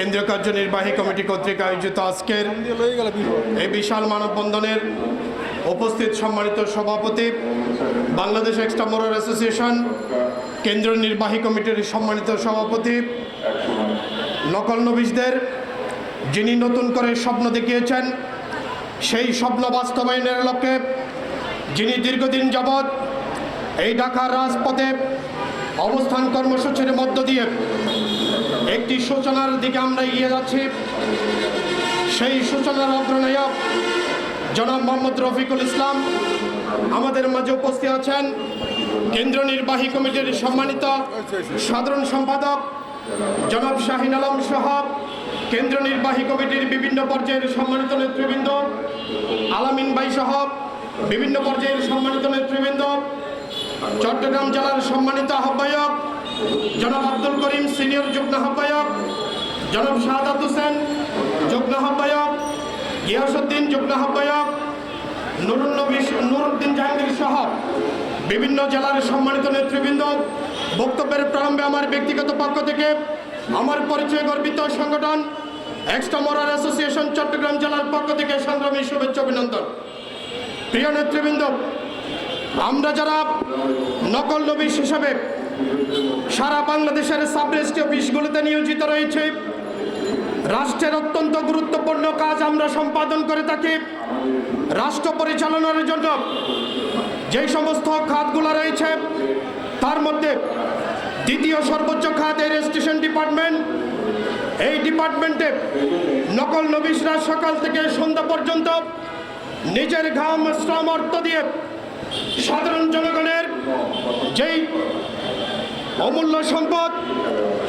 কেন্দ্রীয় কার্যনির্বাহী কমিটি কর্তৃক আয়োজিত আজকের এই বিশাল মানববন্ধনের উপস্থিত সম্মানিত সভাপতি, বাংলাদেশ এক্সটামোরার অ্যাসোসিয়েশন কেন্দ্রীয় নির্বাহী কমিটির সম্মানিত সভাপতি, নকল নবিশদের যিনি নতুন করে স্বপ্ন দেখিয়েছেন, সেই স্বপ্ন বাস্তবায়নের লক্ষ্যে যিনি দীর্ঘদিন যাবৎ এই ঢাকার রাজপথে অবস্থান কর্মসূচির মধ্য দিয়ে একটি সূচনার দিকে আমরা এগিয়ে যাচ্ছি। সেই সূচনার অগ্রনায়ক জনাব মোহাম্মদ রফিকুল ইসলাম আমাদের মাঝে উপস্থিত আছেন। কেন্দ্রীয় নির্বাহী কমিটির সম্মানিত সাধারণ সম্পাদক জনাব শাহিন আলম সহ কেন্দ্রীয় নির্বাহী কমিটির বিভিন্ন পর্যায়ের সম্মানিত নেতৃবৃন্দ, আলামিন ভাই সহ বিভিন্ন পর্যায়ের সম্মানিত নেতৃবৃন্দ, চট্টগ্রাম জেলার সম্মানিত আহ্বায়ক জনাব আব্দুল করিম সিনিয়র যুগ্ম আহ্বায়ক, জনাব শাহাদাত হোসেন যুগ্ম আহ্বায়ক গিয়াসুদ্দিন যুগ্ম আহ্বায়ক নুরুল নবী নুরুদ্দিন জাহাঙ্গীর সহ বিভিন্ন জেলার সম্মানিত নেতৃবৃন্দ, বক্তব্যের প্রারম্ভে আমার ব্যক্তিগত পক্ষ থেকে আমার পরিচয় গর্বিত সংগঠন এক্সট্রামোরাল অ্যাসোসিয়েশন চট্টগ্রাম জেলার পক্ষ থেকে সংগ্রামী শুভেচ্ছা অভিনন্দন। প্রিয় নেতৃবৃন্দ, আমরা যারা নকল নবিশ হিসাবে সারা বাংলাদেশের সাব অফিসগুলোতে নিয়োজিত রয়েছে। রাষ্ট্রের অত্যন্ত গুরুত্বপূর্ণ কাজ আমরা সম্পাদন করে থাকি। রাষ্ট্র পরিচালনার জন্য যেই সমস্ত খাতগুলো রয়েছে, তার মধ্যে দ্বিতীয় সর্বোচ্চ খাত এই রেজিস্ট্রেশন ডিপার্টমেন্ট। এই ডিপার্টমেন্টে নকল নবিশরা সকাল থেকে সন্ধ্যা পর্যন্ত নিজের ঘাম, শ্রম, অর্থ দিয়ে সাধারণ জনগণের যেই অমূল্য সম্পদ,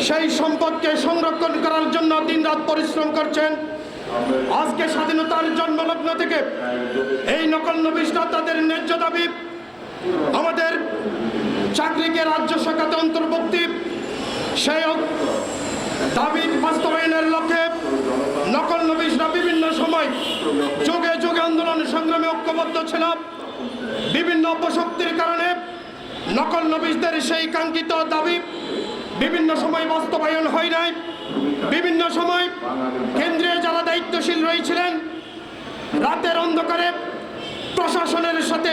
সেই সম্পদকে সংরক্ষণ করার জন্য দিনরাত পরিশ্রম করছেন। আজকে স্বাধীনতার জন্মলগ্ন থেকে এই নকল নবিশরা তাদের ন্যায্য দাবি, আমাদের চাকরিকে রাজ্য শাখাতে অন্তর্ভুক্তি, সেই দাবি বাস্তবায়নের লক্ষ্যে নকল নবিশরা বিভিন্ন সময় যুগে যুগে আন্দোলন সংগ্রামে ঐক্যবদ্ধ ছিল। বিভিন্ন অপশক্তির কারণে নকল নবিশদের সেই কাঙ্ক্ষিত দাবি বিভিন্ন সময় বাস্তবায়ন হয় নাই। বিভিন্ন সময় কেন্দ্রে যারা দায়িত্বশীল রয়েছিলেন, রাতের অন্ধকারে প্রশাসনের সাথে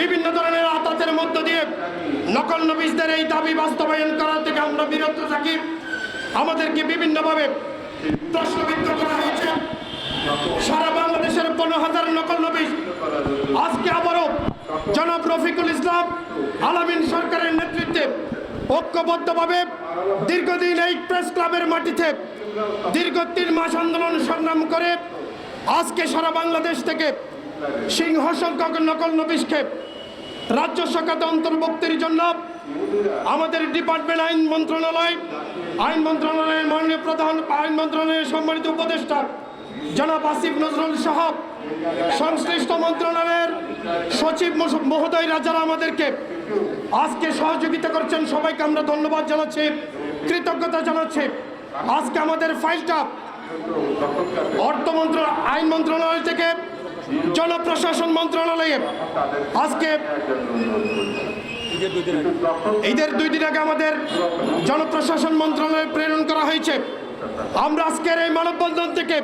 বিভিন্ন ধরনের আতাতের মধ্য দিয়ে নকল নবিশদের এই দাবি বাস্তবায়ন করা থেকে আমরা বিরত থাকি। আমাদেরকে বিভিন্নভাবে প্রশ্নবিদ্ধ করা হয়েছে। সারা বাংলাদেশের পনেরো হাজার নকল নবিশ আজকে জনাব রফিকুল ইসলাম আলামিন সরকারের নেতৃত্বে ঐক্যবদ্ধভাবে দীর্ঘদিন এই প্রেস ক্লাবের মাটিতে দীর্ঘ তিন মাস আন্দোলন সংগ্রাম করে আজকে সারা বাংলাদেশ থেকে সিংহ সংখ্যক নকল নবিশকে রাজ্য শাখাতে অন্তর্ভুক্তির জন্য আমাদের ডিপার্টমেন্ট আইন মন্ত্রণালয়, আইন মন্ত্রণালয়ের মাননীয় প্রধান আইন মন্ত্রণালয়ের সম্মানিত উপদেষ্টা জনাব আসিফ নজরুল সাহাব সংশ্লিষ্ট মন্ত্রণালয়ের সচিব মহ- মহোদয়রা যারা আমাদেরকে আজকে সহযোগিতা করছেন, সবাইকে আমরা ধন্যবাদ জানাচ্ছি, কৃতজ্ঞতা জানাচ্ছি। আজকে আমাদের ফাইলটা অর্থ মন্ত্র, আইন মন্ত্রণালয় থেকে জনপ্রশাসন মন্ত্রণালয়ে। আজকে ঈদের দুই দিন আগে আমাদের জনপ্রশাসন মন্ত্রণালয়ে প্রেরণ করা হয়েছে। আমরা আজকের এই মানববন্ধন থেকে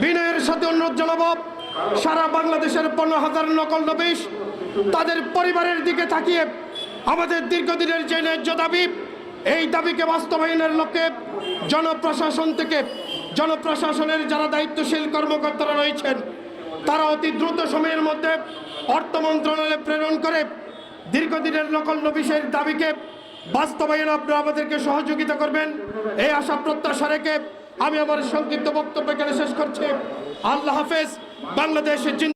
বিনয়ের সাথে অনুরোধ জানাব। সারা বাংলাদেশের পনেরো হাজার নকল নবিশ তাদের পরিবারের দিকে তাকিয়ে আমাদের দীর্ঘদিনের যে ন্যায্য দাবি, এই দাবিকে বাস্তবায়নের লক্ষ্যে জনপ্রশাসন থেকে জনপ্রশাসনের যারা দায়িত্বশীল কর্মকর্তারা রয়েছেন, তারা অতি দ্রুত সময়ের মধ্যে অর্থ মন্ত্রণালয়ে প্রেরণ করে দীর্ঘদিনের নকল নবিশের দাবিকে বাস্তবায়ন আপনারা আমাদেরকে সহযোগিতা করবেন। এই আশা প্রত্যাশা রেখে আমি আমার সংক্ষিপ্ত বক্তব্য এখানে শেষ করছি। আল্লাহ হাফেজ। বাংলাদেশের